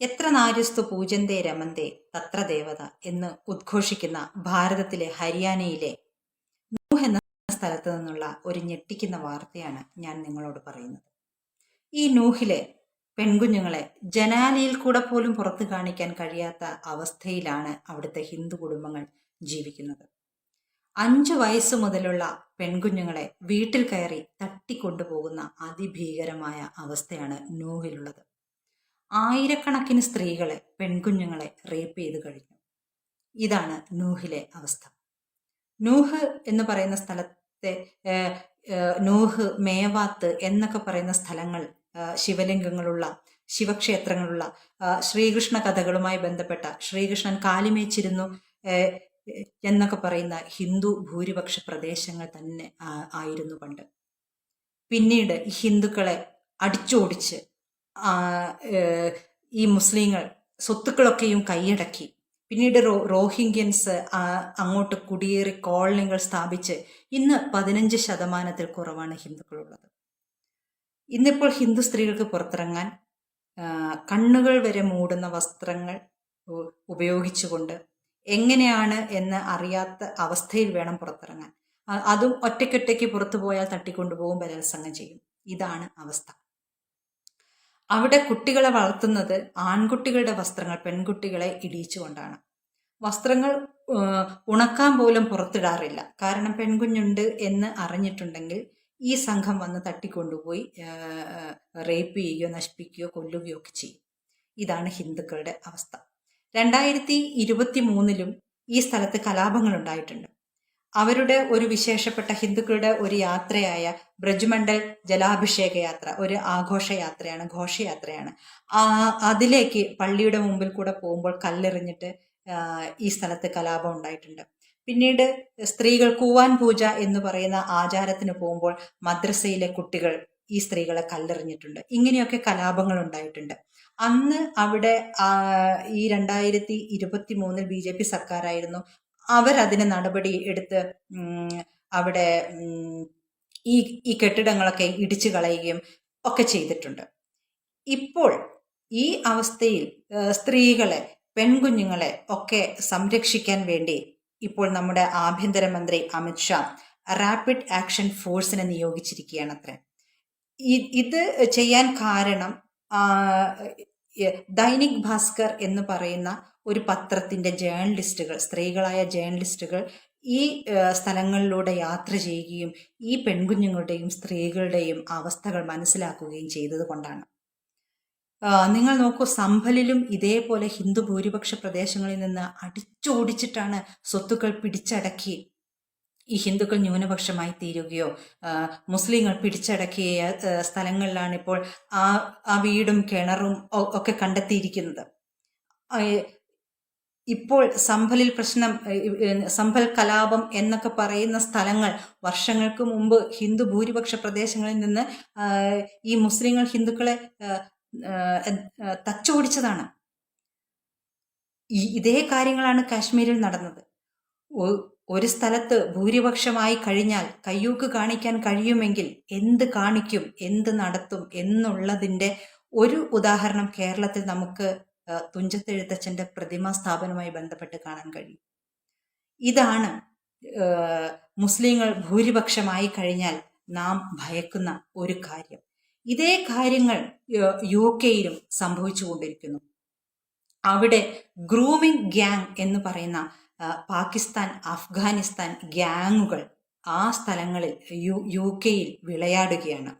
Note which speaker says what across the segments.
Speaker 1: എത്ര നാര്യസ്തു പൂജന്തേ രമന്തേ തത്ര ദേവത എന്ന് ഉദ്ഘോഷിക്കുന്ന ഭാരതത്തിലെ ഹരിയാനയിലെ നൂഹ് എന്ന സ്ഥലത്ത് നിന്നുള്ള ഒരു ഞെട്ടിക്കുന്ന വാർത്തയാണ് ഞാൻ നിങ്ങളോട് പറയുന്നത്. ഈ നൂഹിലെ പെൺകുഞ്ഞുങ്ങളെ ജനാലയിൽ കൂടെ പോലും പുറത്തു കാണിക്കാൻ കഴിയാത്ത അവസ്ഥയിലാണ് അവിടുത്തെ ഹിന്ദു കുടുംബങ്ങൾ ജീവിക്കുന്നത്. അഞ്ചു വയസ്സ് മുതലുള്ള പെൺകുഞ്ഞുങ്ങളെ വീട്ടിൽ കയറി തട്ടിക്കൊണ്ടുപോകുന്ന അതിഭീകരമായ അവസ്ഥയാണ് നൂഹിലുള്ളത്. ആയിരക്കണക്കിന് സ്ത്രീകളെ പെൺകുഞ്ഞുങ്ങളെ റേപ്പ് ചെയ്ത് കഴിഞ്ഞു. ഇതാണ് നൂഹിലെ അവസ്ഥ. നൂഹ് എന്ന് പറയുന്ന സ്ഥലത്തെ നൂഹ് മേവാത്ത് എന്നൊക്കെ പറയുന്ന സ്ഥലങ്ങൾ ശിവലിംഗങ്ങളുള്ള ശിവക്ഷേത്രങ്ങളുള്ള ശ്രീകൃഷ്ണ കഥകളുമായി ബന്ധപ്പെട്ട ശ്രീകൃഷ്ണൻ കാലിമേച്ചിരുന്നു എന്നൊക്കെ പറയുന്ന ഹിന്ദു ഭൂരിപക്ഷ പ്രദേശങ്ങൾ തന്നെ ആയിരുന്നു പണ്ട്. പിന്നീട് ഹിന്ദുക്കളെ അടിച്ചോടിച്ച് ഈ മുസ്ലിങ്ങൾ സ്വത്തുക്കളൊക്കെയും കൈയടക്കി. പിന്നീട് റോ റോഹിംഗ്യൻസ് അങ്ങോട്ട് കുടിയേറി കോളനികൾ സ്ഥാപിച്ച് ഇന്ന് പതിനഞ്ച് ശതമാനത്തിൽ കുറവാണ് ഹിന്ദുക്കളുള്ളത്. ഇന്നിപ്പോൾ ഹിന്ദു സ്ത്രീകൾക്ക് പുറത്തിറങ്ങാൻ കണ്ണുകൾ വരെ മൂടുന്ന വസ്ത്രങ്ങൾ ഉപയോഗിച്ചുകൊണ്ട് എങ്ങനെയാണ് എന്ന് അറിയാത്ത അവസ്ഥയിൽ വേണം പുറത്തിറങ്ങാൻ. അതും ഒറ്റയ്ക്കൊറ്റയ്ക്ക് പുറത്തു പോയാൽ തട്ടിക്കൊണ്ടുപോകും ബലാത്സംഗം ചെയ്യും. ഇതാണ് അവസ്ഥ. അവിടെ കുട്ടികളെ വളർത്തുന്നത് ആൺകുട്ടികളുടെ വസ്ത്രങ്ങൾ പെൺകുട്ടികളെ ഇടിയിച്ചുകൊണ്ടാണ്. വസ്ത്രങ്ങൾ ഉണക്കാൻ പോലും പുറത്തിടാറില്ല. കാരണം പെൺകുഞ്ഞുണ്ട് എന്ന് അറിഞ്ഞിട്ടുണ്ടെങ്കിൽ ഈ സംഘം വന്ന് തട്ടിക്കൊണ്ടുപോയി റേപ്പ് ചെയ്യുകയോ നശിപ്പിക്കുകയോ കൊല്ലുകയോ ഒക്കെ ചെയ്യും. ഇതാണ് ഹിന്ദുക്കളുടെ അവസ്ഥ. രണ്ടായിരത്തി ഇരുപത്തി മൂന്നിലും ഈ സ്ഥലത്ത് കലാപങ്ങൾ ഉണ്ടായിട്ടുണ്ട് അവരുടെ ഒരു വിശേഷപ്പെട്ട ഹിന്ദുക്കളുടെ ഒരു യാത്രയായ ബ്രജ്മണ്ഡൽ ജലാഭിഷേക യാത്ര ഒരു ആഘോഷയാത്രയാണ് ഘോഷയാത്രയാണ്. അതിലേക്ക് പള്ളിയുടെ മുമ്പിൽ കൂടെ പോകുമ്പോൾ കല്ലെറിഞ്ഞിട്ട് ഈ സ്ഥലത്ത് കലാപം ഉണ്ടായിട്ടുണ്ട്. പിന്നീട് സ്ത്രീകൾ കൂവാൻ പൂജ എന്ന് പറയുന്ന ആചാരത്തിന് പോകുമ്പോൾ മദ്രസയിലെ കുട്ടികൾ ഈ സ്ത്രീകളെ കല്ലെറിഞ്ഞിട്ടുണ്ട്. ഇങ്ങനെയൊക്കെ കലാപങ്ങൾ ഉണ്ടായിട്ടുണ്ട്. അന്ന് അവിടെ ഈ രണ്ടായിരത്തി ഇരുപത്തി മൂന്നിൽ ബി ജെ പി സർക്കാരായിരുന്നു അവരതിന് നടപടി എടുത്ത് അവിടെ ഈ ഈ കെട്ടിടങ്ങളൊക്കെ ഇടിച്ചു കളയുകയും ഒക്കെ ചെയ്തിട്ടുണ്ട്. ഇപ്പോൾ ഈ അവസ്ഥയിൽ സ്ത്രീകളെ പെൺകുഞ്ഞുങ്ങളെ ഒക്കെ സംരക്ഷിക്കാൻ വേണ്ടി ഇപ്പോൾ നമ്മുടെ ആഭ്യന്തരമന്ത്രി അമിത്ഷാ റാപ്പിഡ് ആക്ഷൻ ഫോഴ്സിനെ നിയോഗിച്ചിരിക്കുകയാണ് അത്ര. ഇത് ചെയ്യാൻ കാരണം ദൈനിക് ഭാസ്കർ എന്ന് പറയുന്ന ഒരു പത്രത്തിന്റെ ജേർണലിസ്റ്റുകൾ സ്ത്രീകളായ ജേർണലിസ്റ്റുകൾ ഈ സ്ഥലങ്ങളിലൂടെ യാത്ര ചെയ്യുകയും ഈ പെൺകുഞ്ഞുങ്ങളുടെയും സ്ത്രീകളുടെയും അവസ്ഥകൾ മനസ്സിലാക്കുകയും ചെയ്തത് കൊണ്ടാണ്. നിങ്ങൾ നോക്കൂ സംഭലിലും ഇതേപോലെ ഹിന്ദു ഭൂരിപക്ഷ പ്രദേശങ്ങളിൽ നിന്ന് അടിച്ചോടിച്ചിട്ടാണ് സ്വത്തുക്കൾ പിടിച്ചടക്കി ഈ ഹിന്ദുക്കൾ ന്യൂനപക്ഷമായി തീരുകയോ മുസ്ലിങ്ങൾ പിടിച്ചടക്കിയ സ്ഥലങ്ങളിലാണ് ഇപ്പോൾ ആ ആ വീടും കിണറും ഒക്കെ കണ്ടെത്തിയിരിക്കുന്നത്. ഇപ്പോൾ സംഭലിൽ പ്രശ്നം സംഭൽ കലാപം എന്നൊക്കെ പറയുന്ന സ്ഥലങ്ങൾ വർഷങ്ങൾക്ക് മുമ്പ് ഹിന്ദു ഭൂരിപക്ഷ പ്രദേശങ്ങളിൽ നിന്ന് ഈ മുസ്ലിങ്ങൾ ഹിന്ദുക്കളെ തച്ചോടിച്ചതാണ്. ഇതേ കാര്യങ്ങളാണ് കാശ്മീരിൽ നടന്നത്. ഒരു സ്ഥലത്ത് ഭൂരിപക്ഷമായി കഴിഞ്ഞാൽ കയ്യൂക്ക് കാണിക്കാൻ കഴിയുമെങ്കിൽ എന്ത് കാണിക്കും എന്ത് നടത്തും എന്നുള്ളതിന്റെ ഒരു ഉദാഹരണം കേരളത്തിൽ നമുക്ക് തുഞ്ചത്തെഴുത്തച്ഛന്റെ പ്രതിമാ സ്ഥാപനവുമായി ബന്ധപ്പെട്ട് കാണാൻ കഴിയും. ഇതാണ് മുസ്ലിങ്ങൾ ഭൂരിപക്ഷമായി കഴിഞ്ഞാൽ നാം ഭയക്കുന്ന ഒരു കാര്യം. ഇതേ കാര്യങ്ങൾ യു കെയിലും സംഭവിച്ചുകൊണ്ടിരിക്കുന്നു അവിടെ ഗ്രൂമിംഗ് ഗ്യാങ് എന്ന് പറയുന്ന പാകിസ്ഥാൻ അഫ്ഗാനിസ്ഥാൻ ഗ്യാങ്ങുകൾ ആ സ്ഥലങ്ങളിൽ യു യു കെയിൽ വിളയാടുകയാണ്.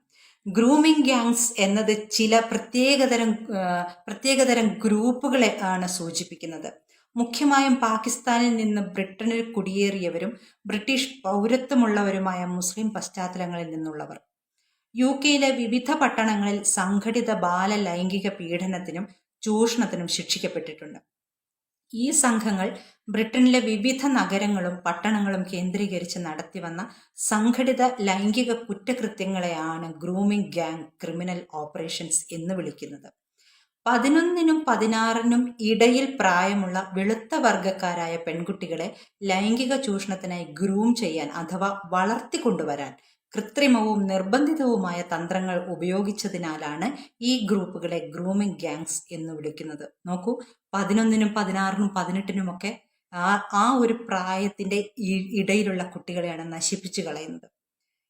Speaker 1: ഗ്രൂമിംഗ് ഗ്യാങ്സ് എന്നത് ചില പ്രത്യേകതരം പ്രത്യേകതരം ഗ്രൂപ്പുകളെ ആണ് സൂചിപ്പിക്കുന്നത്. മുഖ്യമായും പാകിസ്ഥാനിൽ നിന്ന് ബ്രിട്ടനിൽ കുടിയേറിയവരും ബ്രിട്ടീഷ് പൗരത്വമുള്ളവരുമായ മുസ്ലിം പശ്ചാത്തലങ്ങളിൽ നിന്നുള്ളവർ. യു കെയിലെ വിവിധ പട്ടണങ്ങളിൽ സംഘടിത ബാല ലൈംഗിക പീഡനത്തിനും ചൂഷണത്തിനും ശിക്ഷിക്കപ്പെട്ടിട്ടുണ്ട്. ഈ സംഘങ്ങൾ ബ്രിട്ടനിലെ വിവിധ നഗരങ്ങളും പട്ടണങ്ങളും കേന്ദ്രീകരിച്ച് നടത്തിവന്ന സംഘടിത ലൈംഗിക കുറ്റകൃത്യങ്ങളെയാണ് ഗ്രൂമിംഗ് ഗ്യാങ് ക്രിമിനൽ ഓപ്പറേഷൻസ് എന്ന് വിളിക്കുന്നത്. പതിനൊന്നിനും പതിനാറിനും ഇടയിൽ പ്രായമുള്ള വെളുത്ത വർഗക്കാരായ പെൺകുട്ടികളെ ലൈംഗിക ചൂഷണത്തിനായി ഗ്രൂം ചെയ്യാൻ അഥവാ വളർത്തിക്കൊണ്ടുവരാൻ കൃത്രിമവും നിർബന്ധിതവുമായ തന്ത്രങ്ങൾ ഉപയോഗിച്ചതിനാലാണ് ഈ ഗ്രൂപ്പുകളെ ഗ്രൂമിംഗ് ഗ്യാങ്സ് എന്ന് വിളിക്കുന്നത്. നോക്കൂ പതിനൊന്നിനും പതിനാറിനും പതിനെട്ടിനുമൊക്കെ ആ ആ ഒരു പ്രായത്തിന്റെ ഇടയിലുള്ള കുട്ടികളെയാണ് നശിപ്പിച്ചു കളയുന്നത്.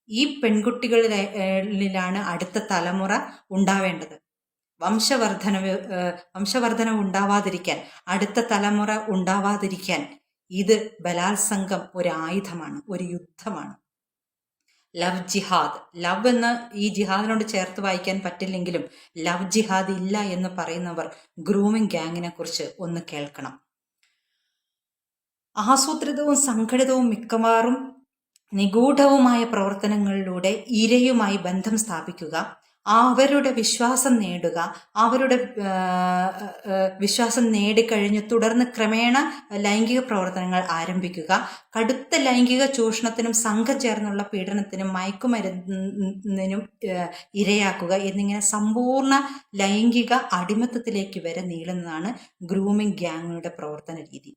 Speaker 1: ഈ പെൺകുട്ടികളിലാണ് അടുത്ത തലമുറ ഉണ്ടാവേണ്ടത്. വംശവർധനവ് ഏഹ് വംശവർധനവ് ഉണ്ടാവാതിരിക്കാൻ അടുത്ത തലമുറ ഉണ്ടാവാതിരിക്കാൻ ഇത് ബലാത്സംഗം ഒരു ആയുധമാണ് ഒരു യുദ്ധമാണ്. ലവ് ജിഹാദ്. ലവ് എന്ന് ഈ ജിഹാദിനോട് ചേർത്ത് വായിക്കാൻ പറ്റില്ലെങ്കിലും ലവ് ജിഹാദ് ഇല്ല എന്ന് പറയുന്നവർ ഗ്രൂമിംഗ് ഗ്യാങ്ങിനെ കുറിച്ച് ഒന്ന് കേൾക്കണം. ആസൂത്രിതവും സംഘടിതവും മിക്കവാറും നിഗൂഢവുമായ പ്രവർത്തനങ്ങളിലൂടെ ഇരയുമായി ബന്ധം സ്ഥാപിക്കുക. അവരുടെ വിശ്വാസം നേടുക അവരുടെ വിശ്വാസം നേടിക്കഴിഞ്ഞ് തുടർന്ന് ക്രമേണ ലൈംഗിക പ്രവർത്തനങ്ങൾ ആരംഭിക്കുക. കടുത്ത ലൈംഗിക ചൂഷണത്തിനും സംഘം ചേർന്നുള്ള പീഡനത്തിനും മയക്കുമരുന്നിനും ഇരയാക്കുക എന്നിങ്ങനെ സമ്പൂർണ ലൈംഗിക അടിമത്തത്തിലേക്ക് വരെ നീളുന്നതാണ് ഗ്രൂമിംഗ് ഗ്യാങ്ങുകളുടെ പ്രവർത്തന രീതി.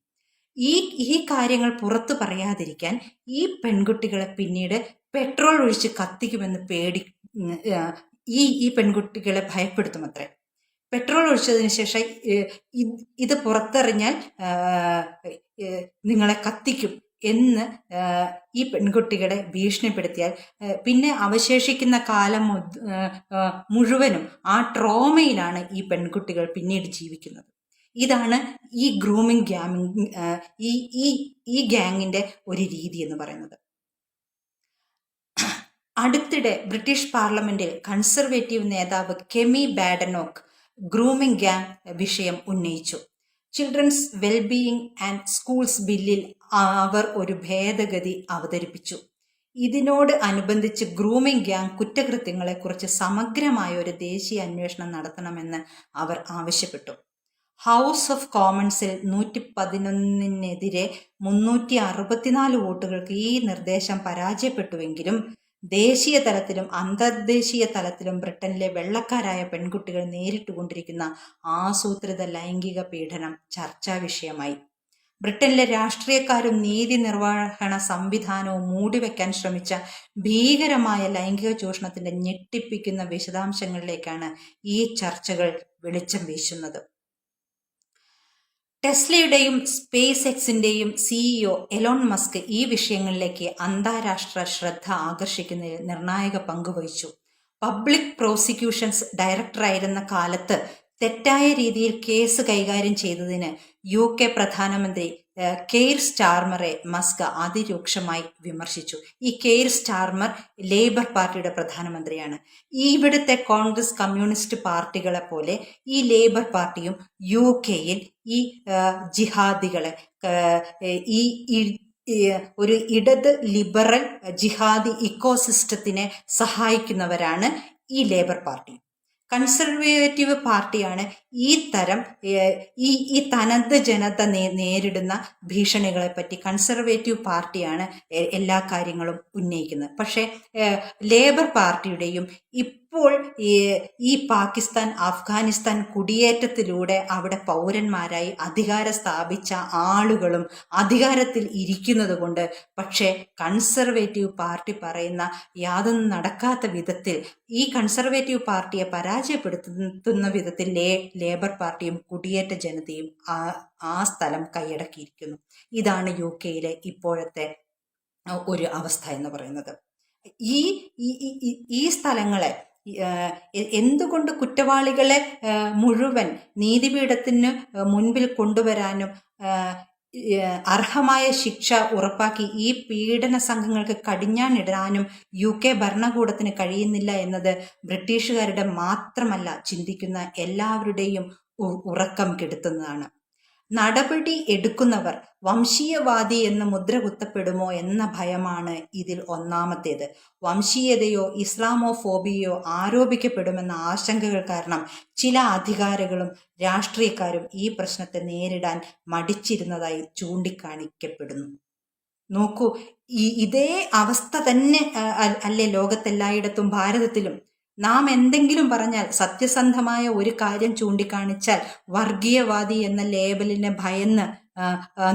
Speaker 1: ഈ ഈ കാര്യങ്ങൾ പുറത്തു പറയാതിരിക്കാൻ ഈ പെൺകുട്ടികളെ പിന്നീട് പെട്രോൾ ഒഴിച്ച് കത്തിക്കുമെന്ന് പേടി ഈ ഈ പെൺകുട്ടികളെ ഭയപ്പെടുത്തും അത്രേ പെട്രോൾ ഒഴിച്ചതിന് ശേഷം ഇത് പുറത്തെറിഞ്ഞാൽ നിങ്ങളെ കത്തിക്കും എന്ന് ഈ പെൺകുട്ടികളെ ഭീഷണിപ്പെടുത്തിയാൽ പിന്നെ അവശേഷിക്കുന്ന കാലം മുഴുവനും ആ ട്രോമയിലാണ് ഈ പെൺകുട്ടികൾ പിന്നീട് ജീവിക്കുന്നത്. ഇതാണ് ഈ ഗ്രൂമിംഗ് ഗ്യാമിംഗ് ഈ ഈ ഈ ഗ്യാങ്ങിന്റെ ഒരു രീതി എന്ന് പറയുന്നത്. അടുത്തിടെ ബ്രിട്ടീഷ് പാർലമെന്റിൽ കൺസർവേറ്റീവ് നേതാവ് കെമി ബാഡനോക്ക് ഗ്രൂമിംഗ് ഗ്യാങ് വിഷയം ഉന്നയിച്ചു. ചിൽഡ്രൻസ് വെൽബീയിങ് ആൻഡ് സ്കൂൾസ് ബില്ലിൽ അവർ ഒരു ഭേദഗതി അവതരിപ്പിച്ചു. ഇതിനോട് അനുബന്ധിച്ച് ഗ്രൂമിംഗ് ഗ്യാങ് കുറ്റകൃത്യങ്ങളെക്കുറിച്ച് സമഗ്രമായ ഒരു ദേശീയ അന്വേഷണം നടത്തണമെന്ന് അവർ ആവശ്യപ്പെട്ടു. ഹൗസ് ഓഫ് കോമൺസിൽ നൂറ്റി പതിനൊന്നിനെതിരെ മുന്നൂറ്റി അറുപത്തിനാല് വോട്ടുകൾക്ക് ഈ നിർദ്ദേശം പരാജയപ്പെട്ടുവെങ്കിലും ദേശീയ തലത്തിലും അന്തർദേശീയ തലത്തിലും ബ്രിട്ടനിലെ വെള്ളക്കാരായ പെൺകുട്ടികൾ നേരിട്ടുകൊണ്ടിരിക്കുന്ന ആസൂത്രിത ലൈംഗിക പീഡനം ചർച്ചാ വിഷയമായി. ബ്രിട്ടനിലെ രാഷ്ട്രീയക്കാരും നീതി നിർവഹണ സംവിധാനവും മൂടിവെക്കാൻ ശ്രമിച്ച ഭീകരമായ ലൈംഗിക ചൂഷണത്തിന്റെ ഞെട്ടിപ്പിക്കുന്ന വിശദാംശങ്ങളിലേക്കാണ് ഈ ചർച്ചകൾ വെളിച്ചം വീശുന്നത്. ടെസ്ലയുടെയും സ്പേസ് എക്സിന്റെയും സിഇഒ എലോൺ മസ്ക് ഈ വിഷയങ്ങളിലേക്ക് അന്താരാഷ്ട്ര ശ്രദ്ധ ആകർഷിക്കുന്നതിൽ നിർണായക പങ്കുവഹിച്ചു പബ്ലിക് പ്രോസിക്യൂഷൻസ് ഡയറക്ടറായിരുന്ന കാലത്ത് തെറ്റായ രീതിയിൽ കേസ് കൈകാര്യം ചെയ്തതിന് യു കെ പ്രധാനമന്ത്രി കെയ്ർ സ്റ്റാർമറെ മസ്ക് അതിരൂക്ഷമായി വിമർശിച്ചു. ഈ കെയർ സ്റ്റാർമർ ലേബർ പാർട്ടിയുടെ പ്രധാനമന്ത്രിയാണ്. ഈ ഇവിടുത്തെ കോൺഗ്രസ് കമ്മ്യൂണിസ്റ്റ് പാർട്ടികളെ പോലെ ഈ ലേബർ പാർട്ടിയും യു കെയിൽ ഈ ജിഹാദികളെ ഈ ഒരു ഇടത് ലിബറൽ ജിഹാദി ഇക്കോസിസ്റ്റത്തിനെ സഹായിക്കുന്നവരാണ് ഈ ലേബർ പാർട്ടി. കൺസർവേറ്റീവ് പാർട്ടിയാണ് ഈ തരം ഈ ഈ തനത് ജനത നേരിടുന്ന ഭീഷണികളെ പറ്റി കൺസർവേറ്റീവ് പാർട്ടിയാണ് എല്ലാ കാര്യങ്ങളും ഉന്നയിക്കുന്നത്. പക്ഷേ ലേബർ പാർട്ടിയുടെയും ഇപ്പോൾ ഈ പാകിസ്ഥാൻ അഫ്ഗാനിസ്ഥാൻ കുടിയേറ്റത്തിലൂടെ അവിടെ പൗരന്മാരായി അധികാരം സ്ഥാപിച്ച ആളുകളും അധികാരത്തിൽ ഇരിക്കുന്നത് കൊണ്ട് പക്ഷേ കൺസർവേറ്റീവ് പാർട്ടി പറയുന്ന യാതൊന്നും നടക്കാത്ത വിധത്തിൽ ഈ കൺസർവേറ്റീവ് പാർട്ടിയെ പരാജയപ്പെടുത്തുന്ന വിധത്തിൽ ലേ ലേബർ പാർട്ടിയും കുടിയേറ്റ ജനതയും ആ ആ സ്ഥലം കൈയടക്കിയിരിക്കുന്നു. ഇതാണ് യു കെയിലെ ഇപ്പോഴത്തെ ഒരു അവസ്ഥ എന്ന് പറയുന്നത്. ഈ ഈ സ്ഥലങ്ങളെ എന്തുകൊണ്ട് കുറ്റവാളികളെ മുഴുവൻ നീതിപീഠത്തിന് മുൻപിൽ കൊണ്ടുവരാനും അർഹമായ ശിക്ഷ ഉറപ്പാക്കി ഈ പീഡന സംഘങ്ങൾക്ക് കടിഞ്ഞാണിടാനും യു കെ ഭരണകൂടത്തിന് കഴിയുന്നില്ല എന്നത് ബ്രിട്ടീഷുകാരുടെ മാത്രമല്ല ചിന്തിക്കുന്ന എല്ലാവരുടെയും ഉറക്കം കെടുത്തുന്നതാണ്. നടപടി എടുക്കുന്നവർ വംശീയവാദി എന്ന് മുദ്ര കുത്തപ്പെടുമോ എന്ന ഭയമാണ് ഇതിൽ ഒന്നാമത്തേത്. വംശീയതയോ ഇസ്ലാമോ ഫോബിയോ ആരോപിക്കപ്പെടുമെന്ന ആശങ്കകൾ കാരണം ചില അധികാരികളും രാഷ്ട്രീയക്കാരും ഈ പ്രശ്നത്തെ നേരിടാൻ മടിച്ചിരുന്നതായി ചൂണ്ടിക്കാണിക്കപ്പെടുന്നു. നോക്കൂ ഈ ഇതേ അവസ്ഥ തന്നെ അല്ലേ ലോകത്തെല്ലായിടത്തും ഭാരതത്തിലും നാം എന്തെങ്കിലും പറഞ്ഞാൽ സത്യസന്ധമായ ഒരു കാര്യം ചൂണ്ടിക്കാണിച്ചാൽ വർഗീയവാദി എന്ന ലേബലിനെ ഭയന്ന്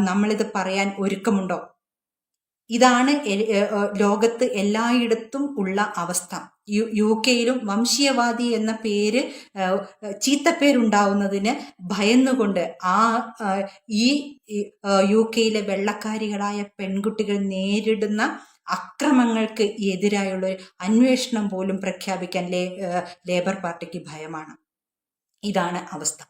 Speaker 1: നമ്മളിത് പറയാൻ ഒരുക്കമുണ്ടോ? ഇതാണ് ലോകത്ത് എല്ലായിടത്തും ഉള്ള അവസ്ഥ. യു യു കെയിലും വംശീയവാദി എന്ന പേര് ചീത്തപ്പേരുണ്ടാവുന്നതിന് ഭയന്നുകൊണ്ട് ആ ഈ യു കെയിലെ വെള്ളക്കാരികളായ പെൺകുട്ടികൾ നേരിടുന്ന അക്രമങ്ങൾക്ക് എതിരായുള്ള അന്വേഷണം പോലും പ്രഖ്യാപിക്കാൻ ലേ ലേബർ പാർട്ടിക്ക് ഭയമാണ്. ഇതാണ് അവസ്ഥ.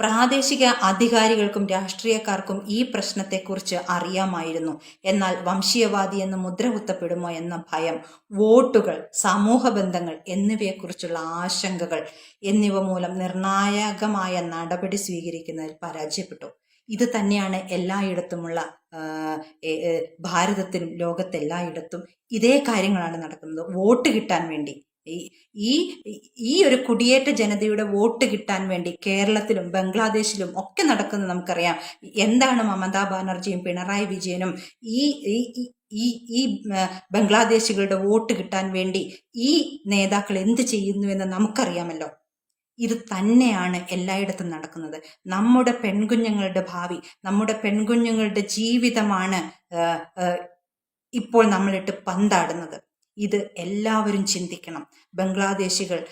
Speaker 1: പ്രാദേശിക അധികാരികൾക്കും രാഷ്ട്രീയക്കാർക്കും ഈ പ്രശ്നത്തെക്കുറിച്ച് അറിയാമായിരുന്നു. എന്നാൽ വംശീയവാദി എന്ന് മുദ്ര കുത്തപ്പെടുമോ എന്ന ഭയം വോട്ടുകൾ സമൂഹ ബന്ധങ്ങൾ എന്നിവയെക്കുറിച്ചുള്ള ആശങ്കകൾ എന്നിവ മൂലം നിർണായകമായ നടപടി സ്വീകരിക്കുന്നതിൽ പരാജയപ്പെട്ടു. ഇത് തന്നെയാണ് എല്ലായിടത്തുമുള്ള ഭാരതത്തിലും ലോകത്തെല്ലായിടത്തും ഇതേ കാര്യങ്ങളാണ് നടക്കുന്നത്. വോട്ട് കിട്ടാൻ വേണ്ടി. ഈ ഈ ഒരു കുടിയേറ്റ ജനതയുടെ വോട്ട് കിട്ടാൻ വേണ്ടി കേരളത്തിലും ബംഗ്ലാദേശിലും ഒക്കെ നടക്കുന്നത് നമുക്കറിയാം. എന്താണ് മമതാ ബാനർജിയും പിണറായി വിജയനും ഈ ഈ ഈ- ബംഗ്ലാദേശികളുടെ വോട്ട് കിട്ടാൻ വേണ്ടി ഈ നേതാക്കൾ എന്ത് ചെയ്യുന്നു എന്ന് നമുക്കറിയാമല്ലോ. ഇത് തന്നെയാണ് എല്ലായിടത്തും നടക്കുന്നത്. നമ്മുടെ പെൺകുഞ്ഞുങ്ങളുടെ ഭാവി നമ്മുടെ പെൺകുഞ്ഞുങ്ങളുടെ ജീവിതമാണ് ഇപ്പോൾ നമ്മളിട്ട് പന്താടുന്നത്. ഇത് എല്ലാവരും ചിന്തിക്കണം. ബംഗ്ലാദേശികൾ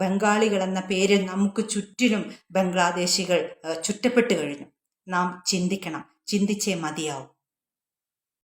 Speaker 1: ബംഗാളികൾ എന്ന പേരിൽ നമുക്ക് ചുറ്റിലും ബംഗ്ലാദേശികൾ ചുറ്റപ്പെട്ട് കഴിഞ്ഞു. നാം ചിന്തിക്കണം. ചിന്തിച്ചേ മതിയാവും.